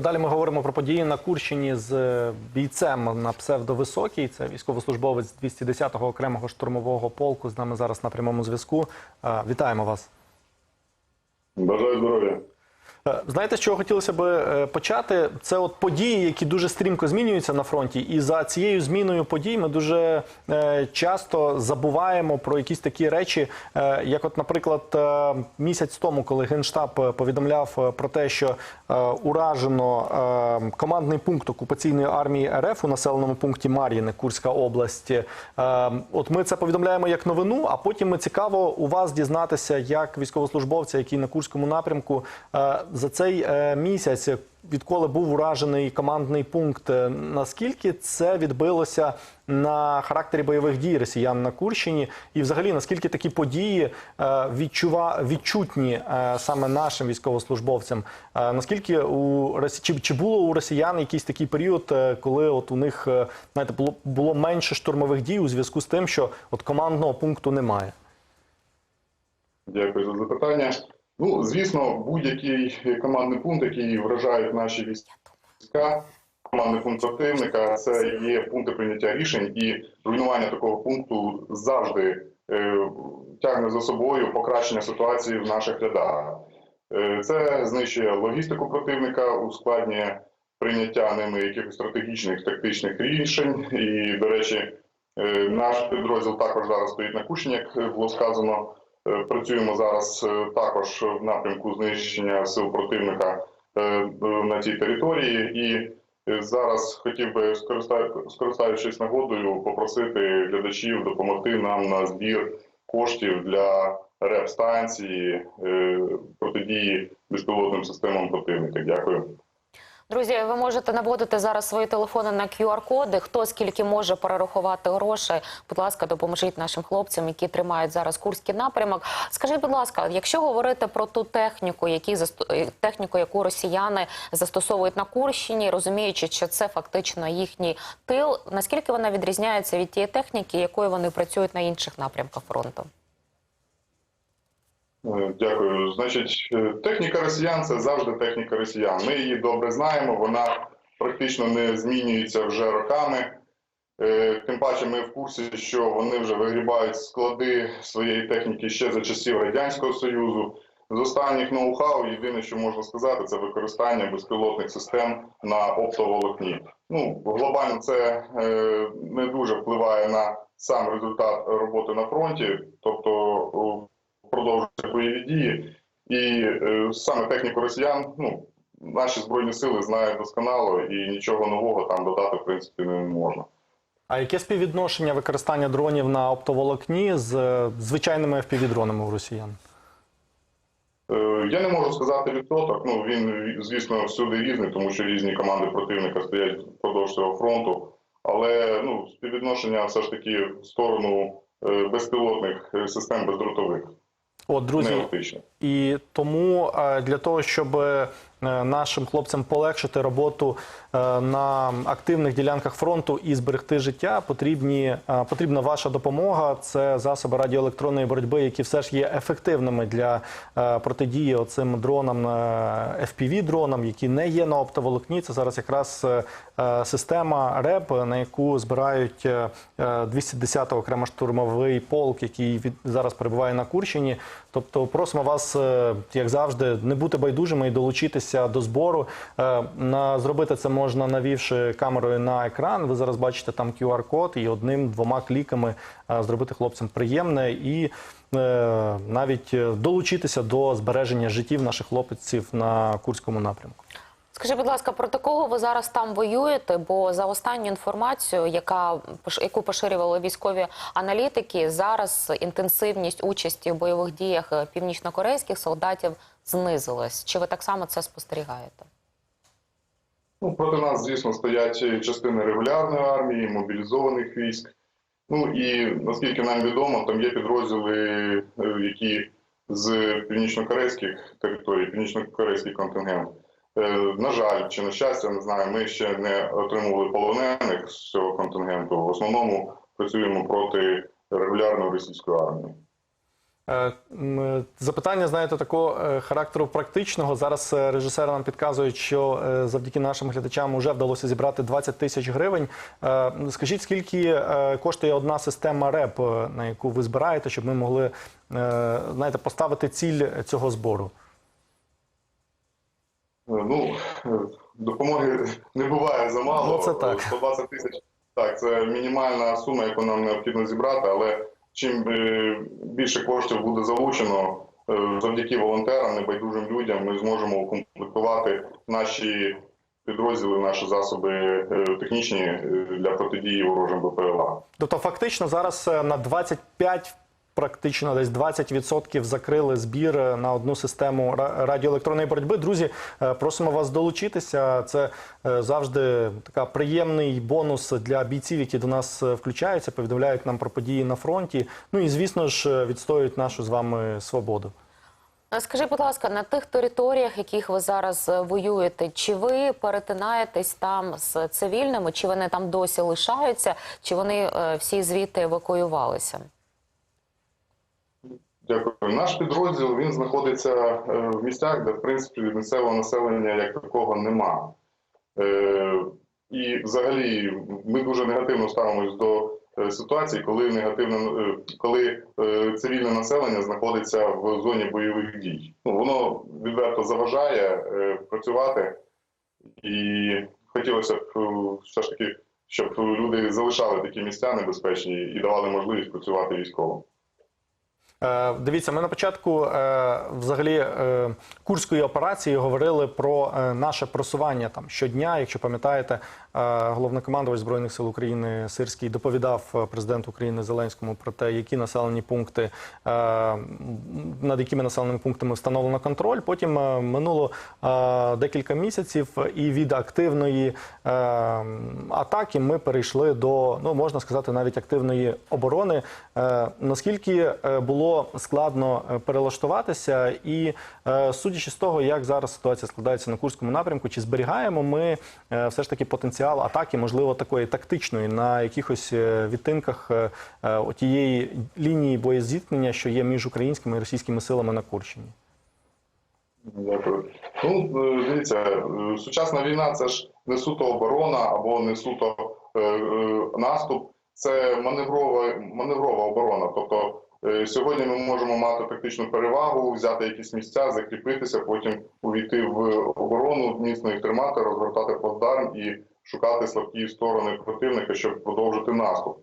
Далі ми говоримо про події на Курщині з е, бійцем на псевдовисокій. Це військовослужбовець 210-го окремого штурмового полку. З нами зараз на прямому зв'язку. Е, Вітаємо вас. Бажаю здоров'я. Знаєте, з чого хотілося б е, почати? Це от події, які дуже стрімко змінюються на фронті, і за цією зміною подій ми дуже е, часто забуваємо про якісь такі речі, е, як, от, наприклад, місяць тому, коли генштаб повідомляв про те, що уражено командний пункт окупаційної армії РФ у населеному пункті Мар'їне, Курська область. От ми це повідомляємо як новину, а потім ми цікаво у вас дізнатися, як військовослужбовця, який на Курському напрямку за цей е, місяць, відколи був уражений командний пункт, е, наскільки це відбилося на характері бойових дій росіян на Курщині, і взагалі наскільки такі події е, відчува, відчутні саме нашим військовослужбовцям? Наскільки у чи, чи було у росіян якийсь такий період, коли от у них знаєте, було, було менше штурмових дій у зв'язку з тим, що от командного пункту немає? Дякую за запитання. Ну, звісно, будь-який командний пункт, який вражають наші війська, командний пункт противника, це є пункти прийняття рішень, і руйнування такого пункту завжди е, тягне за собою покращення ситуації в наших рядах. Е, це знищує логістику противника, ускладнює прийняття ними якихось стратегічних тактичних рішень. І, до речі, е, наш підрозділ також зараз стоїть на Кущині, як було сказано. Е, Працюємо зараз е, також в напрямку знищення сил противника е, на цій території. І зараз хотів би, скориста- скористаючись нагодою, попросити глядачів допомогти нам на збір коштів для реп-станції е, протидії безпілотним системам противника. Дякую. Друзі, ви можете наводити зараз свої телефони на QR-коди. Хто скільки може перерахувати грошей? Будь ласка, допоможіть нашим хлопцям, які тримають зараз курський напрямок. Скажіть, будь ласка, якщо говорити про ту техніку, які е, техніку, яку росіяни застосовують на Курщині, розуміючи, що це фактично їхній тил, наскільки вона відрізняється від тієї техніки, якою вони працюють на інших напрямках фронту? Е, Дякую. Значить, е, техніка росіян це завжди техніка росіян. Ми її добре знаємо, вона практично не змінюється вже роками. Е, Тим паче, ми в курсі, що вони вже вигрібають склади своєї техніки ще за часів Радянського Союзу. З останніх ноу-хау єдине, що можна сказати, це використання безпілотних систем на оптоволокні. Ну, глобально це е, не дуже впливає на сам результат роботи на фронті, тобто продовжуються бойові дії. І е, саме техніку росіян, ну, наші збройні сили знають досконало, і нічого нового там додати, в принципі, не можна. А яке співвідношення використання дронів на оптоволокні з е, звичайними FPV-дронами у росіян? Е, Я не можу сказати відсоток. Ну він звісно всюди різний, тому що різні команди противника стоять впродовж цього фронту. Але ну співвідношення все ж таки в сторону е, безпілотних е, систем бездротових, От, друзі. І тому е, для того, щоб е, нашим хлопцям полегшити роботу е, на активних ділянках фронту і зберегти життя, потрібні, е, потрібна ваша допомога. Це засоби радіоелектронної боротьби, які все ж є ефективними для е, протидії оцим дронам, fpv дронам які не є на оптоволокні. Це зараз якраз е, е, система РЕП, на яку збирають е, е, 210-го окремо штурмовий полк, який від зараз перебуває на Курщині. Тобто просимо вас, е, як завжди, не бути байдужими і долучитися до збору. Е, На зробити це можна навівши камерою на екран. Ви зараз бачите там QR-код і одним-двома кліками е, зробити хлопцям приємне і е, навіть долучитися до збереження життів наших хлопців на Курському напрямку. Скажіть, будь ласка, проти кого ви зараз там воюєте? Бо за останню інформацію, яка яку поширювали військові аналітики, зараз інтенсивність участі в бойових діях е, північнокорейських солдатів знизилась. Чи ви так само це спостерігаєте? Ну, проти нас, звісно, стоять частини регулярної армії, мобілізованих військ. Ну і наскільки нам відомо, там є підрозділи, е, які з північно-корейських територій, північно-корейський контингент. Е, На жаль, чи на щастя, не знаю, ми ще не отримували полонених з цього контингенту. В основному працюємо проти регулярної російської армії. Е, Запитання, знаєте, такого е, характеру практичного. Зараз режисери нам підказують, що завдяки нашим глядачам вже вдалося зібрати 20 тисяч гривень. Скажіть, скільки коштує одна система РЕП, на яку ви збираєте, щоб ми могли знаєте, поставити ціль цього збору? Ну, е, допомоги не буває замало. Ну, це так. 120 тисяч. Так, це мінімальна сума, яку нам необхідно зібрати, але чим е, більше коштів буде залучено е, завдяки волонтерам, небайдужим людям, ми зможемо укомплектувати наші підрозділи, наші засоби е, технічні е, для протидії ворожим БПЛА. Тобто, фактично, зараз е, на 25, практично десь 20% закрили збір е, на одну систему ра- радіоелектронної боротьби. Друзі, е, просимо вас долучитися. Це е, завжди така приємний бонус для бійців, які до нас включаються, повідомляють нам про події на фронті. Ну і звісно ж відстоюють нашу з вами свободу. Скажіть, будь ласка, на тих територіях, яких ви зараз воюєте, чи ви перетинаєтесь там з цивільними, чи вони там досі лишаються, чи вони всі звідти евакуювалися? Дякую. Наш підрозділ він знаходиться е, в місцях, де в принципі місцевого населення як такого нема. Е, І взагалі ми дуже негативно ставимось до е, ситуації, коли негативне коли цивільне населення знаходиться в зоні бойових дій. Ну воно відверто заважає працювати, і хотілося б все ж таки, щоб люди залишали такі місця небезпечні і давали можливість працювати військовим. Е, Дивіться, ми на початку е, взагалі е, курської операції говорили про наше просування там щодня. Якщо пам'ятаєте, головнокомандувач збройних сил України Сирський доповідав е, президенту України Зеленському про те, які населені пункти е, над якими населеними пунктами встановлено контроль. Потім е, минуло декілька місяців, і від активної атаки ми перейшли до ну можна сказати, навіть активної оборони. Наскільки було складно перелаштуватися, і судячи з того, як зараз ситуація складається на Курському напрямку, чи зберігаємо ми все ж таки потенціал атаки, можливо, такої тактичної на якихось е, відтинках е, е, тієї лінії боєзіткнення, що є між українськими і російськими силами на Курщині? Дякую. Ну, дивіться, сучасна війна це ж не суто оборона або не суто наступ, це маневрова, маневрова оборона. Тобто сьогодні ми можемо мати тактичну перевагу, взяти якісь місця, закріпитися, потім увійти в оборону, міцно їх тримати, розгортати плацдарм і шукати слабкі сторони противника, щоб продовжити наступ.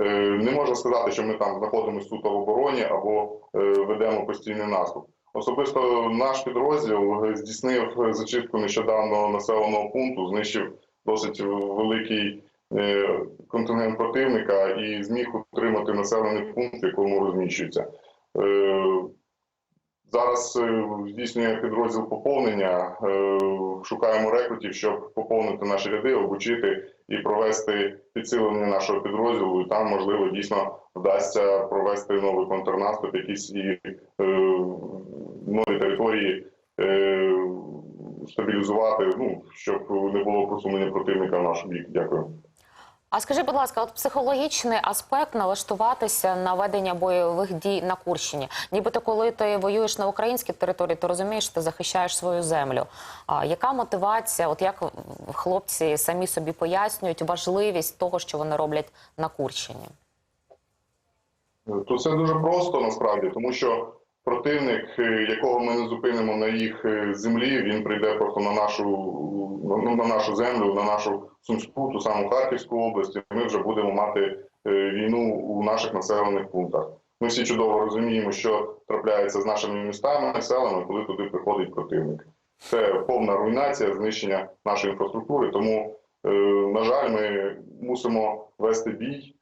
Е, Не можна сказати, що ми там знаходимося суто в обороні або е, ведемо постійний наступ. Особисто наш підрозділ здійснив зачистку нещодавно населеного пункту, знищив досить великий е, контингент противника і зміг утримати населений пункт, в якому розміщується. Е, Зараз е, здійснює підрозділ поповнення. е, Шукаємо рекрутів, щоб поповнити наші ряди, обучити і провести підсилення нашого підрозділу. І там, можливо, дійсно вдасться провести новий контрнаступ, якісь і е, нові території е, стабілізувати, ну щоб не було просунення противника в наш бік. Дякую. А скажіть, будь ласка, от психологічний аспект налаштуватися на ведення бойових дій на Курщині. Нібито коли ти воюєш на українській території, ти розумієш, що ти захищаєш свою землю. А яка мотивація? От як хлопці самі собі пояснюють важливість того, що вони роблять на Курщині? То це дуже просто насправді, тому що противник, е, якого ми не зупинимо на їх е, землі, він прийде просто на нашу ну, на нашу землю, на нашу Сумську, ту саму Харківську область. і Ми вже будемо мати е, війну у наших населених пунктах. Ми всі чудово розуміємо, що трапляється з нашими містами, селами, коли туди приходить противник. Це повна руйнація, знищення нашої інфраструктури. Тому, на жаль, ми мусимо вести бій,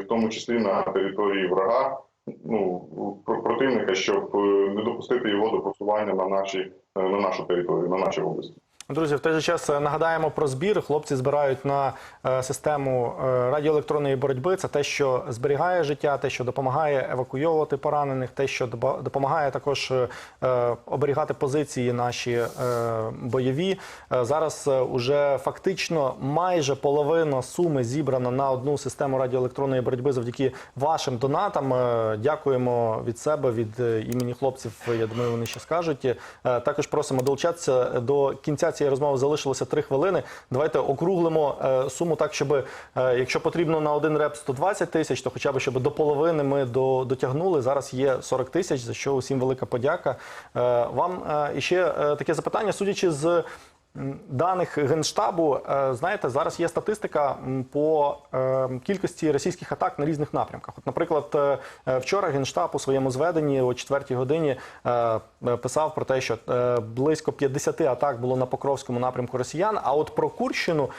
в тому числі на території врага, ну про- противника, щоб е, не допустити його до просування на наші е, на нашу територію, на наші області. Друзі, в той же час е, нагадаємо про збір. Хлопці збирають на е, систему е, радіоелектронної боротьби. Це те, що зберігає життя, те, що допомагає евакуйовувати поранених, те, що допомагає також оберігати позиції наші бойові. Зараз уже фактично майже половина суми зібрана на одну систему радіоелектронної боротьби завдяки вашим донатам. Дякуємо від себе, від імені хлопців. Я думаю, вони ще скажуть. Також просимо долучатися до кінця цієї розмови. Залишилося три хвилини. Давайте округлимо е, суму так, щоб е, якщо потрібно на один реп 120 тисяч, то хоча б щоб до половини ми до, дотягнули. Зараз є 40 тисяч, за що усім велика подяка. Е, Вам ще таке запитання, судячи з. Даних генштабу, е, знаєте, зараз є статистика по е, кількості російських атак на різних напрямках. От, наприклад, е, вчора генштаб у своєму зведенні о 4 годині писав про те, що близько 50 атак було на Покровському напрямку росіян. А от про Курщину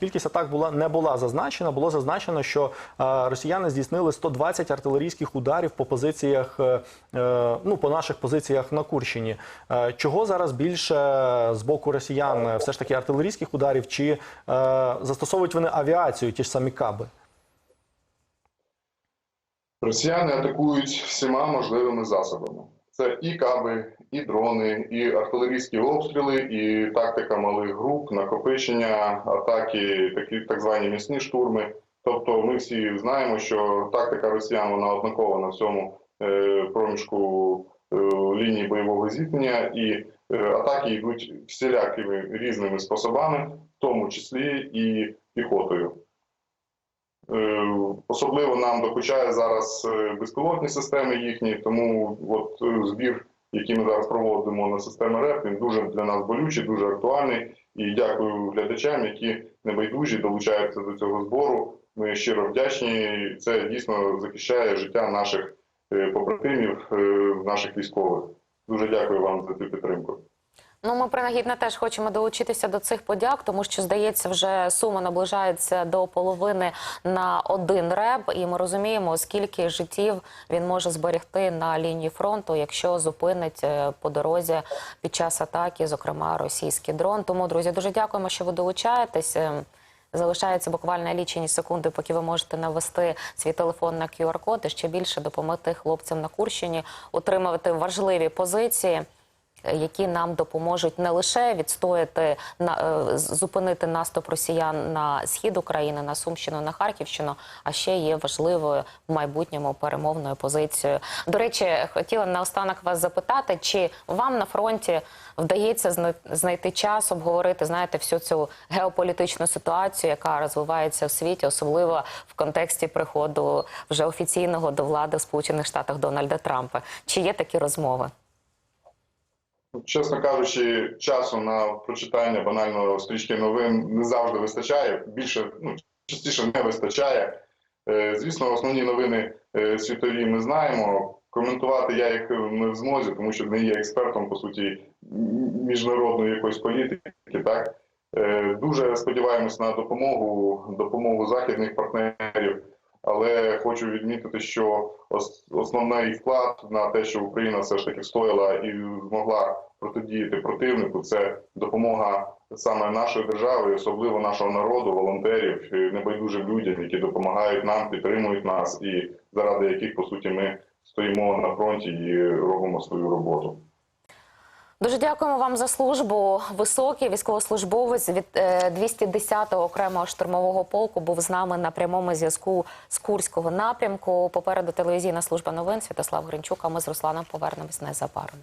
кількість атак була не була зазначена. Було зазначено, що росіяни здійснили 120 артилерійських ударів по позиціях, ну по наших позиціях на Курщині. Чого зараз більше з боку росіян? Е, Все ж таки артилерійських ударів чи е, застосовують вони авіацію, ті ж самі каби? Росіяни атакують всіма можливими засобами. Це і каби, і дрони, і артилерійські обстріли, і тактика малих груп, накопичення, атаки, такі так звані м'ясні штурми. Тобто, ми всі знаємо, що тактика росіян вона однакова на всьому е, проміжку е, лінії бойового зіткнення, і атаки йдуть всілякими різними способами, в тому числі і піхотою. Е, Особливо нам докучає зараз е, безпілотні системи їхні, тому от е, збір, який ми зараз проводимо на системи РЕП, він дуже для нас болючий, дуже актуальний. І дякую глядачам, які небайдужі долучаються до цього збору. Ми щиро вдячні. Це дійсно захищає життя наших е, побратимів, е, наших військових. Дуже дякую вам за цю підтримку. Ну, ми принагідно теж хочемо долучитися до цих подяк, тому що здається, вже сума наближається до половини на один реб, і ми розуміємо, скільки життів він може зберегти на лінії фронту, якщо зупинить е, по дорозі під час атаки, зокрема російський дрон. Тому, друзі, дуже дякуємо, що ви долучаєтесь. Залишається буквально лічені секунди, поки ви можете навести свій телефон на QR-код і ще більше допомогти хлопцям на Курщині отримувати важливі позиції які нам допоможуть не лише відстояти на е, зупинити наступ росіян на схід України, на Сумщину, на Харківщину, а ще є важливою в майбутньому перемовною позицією. До речі, хотіла наостанок вас запитати, чи вам на фронті вдається знайти час обговорити, знаєте, всю цю геополітичну ситуацію, яка розвивається в світі, особливо в контексті приходу вже офіційного до влади в Сполучених Штатах Дональда Трампа. Чи є такі розмови? Чесно кажучи, часу на прочитання банально стрічки новин не завжди вистачає. Більше ну частіше не вистачає. Е, Звісно, основні новини е, світові ми знаємо. Коментувати я їх не в змозі, тому що не є експертом по суті міжнародної якоїсь політики. Так Е, дуже сподіваємось на допомогу, допомогу західних партнерів. Але хочу відмітити, що основний вклад на те, що Україна все ж таки встояла і змогла протидіяти противнику, це допомога саме нашої держави, особливо нашого народу, волонтерів, небайдужим людям, які допомагають нам, підтримують нас, і заради яких по суті ми стоїмо на фронті і робимо свою роботу. Дуже дякуємо вам за службу. Високий військовослужбовець від е, 210-го окремого штурмового полку був з нами на прямому зв'язку з Курського напрямку. Попереду телевізійна служба новин Святослав Гринчук. А ми з Русланом повернемось незабаром.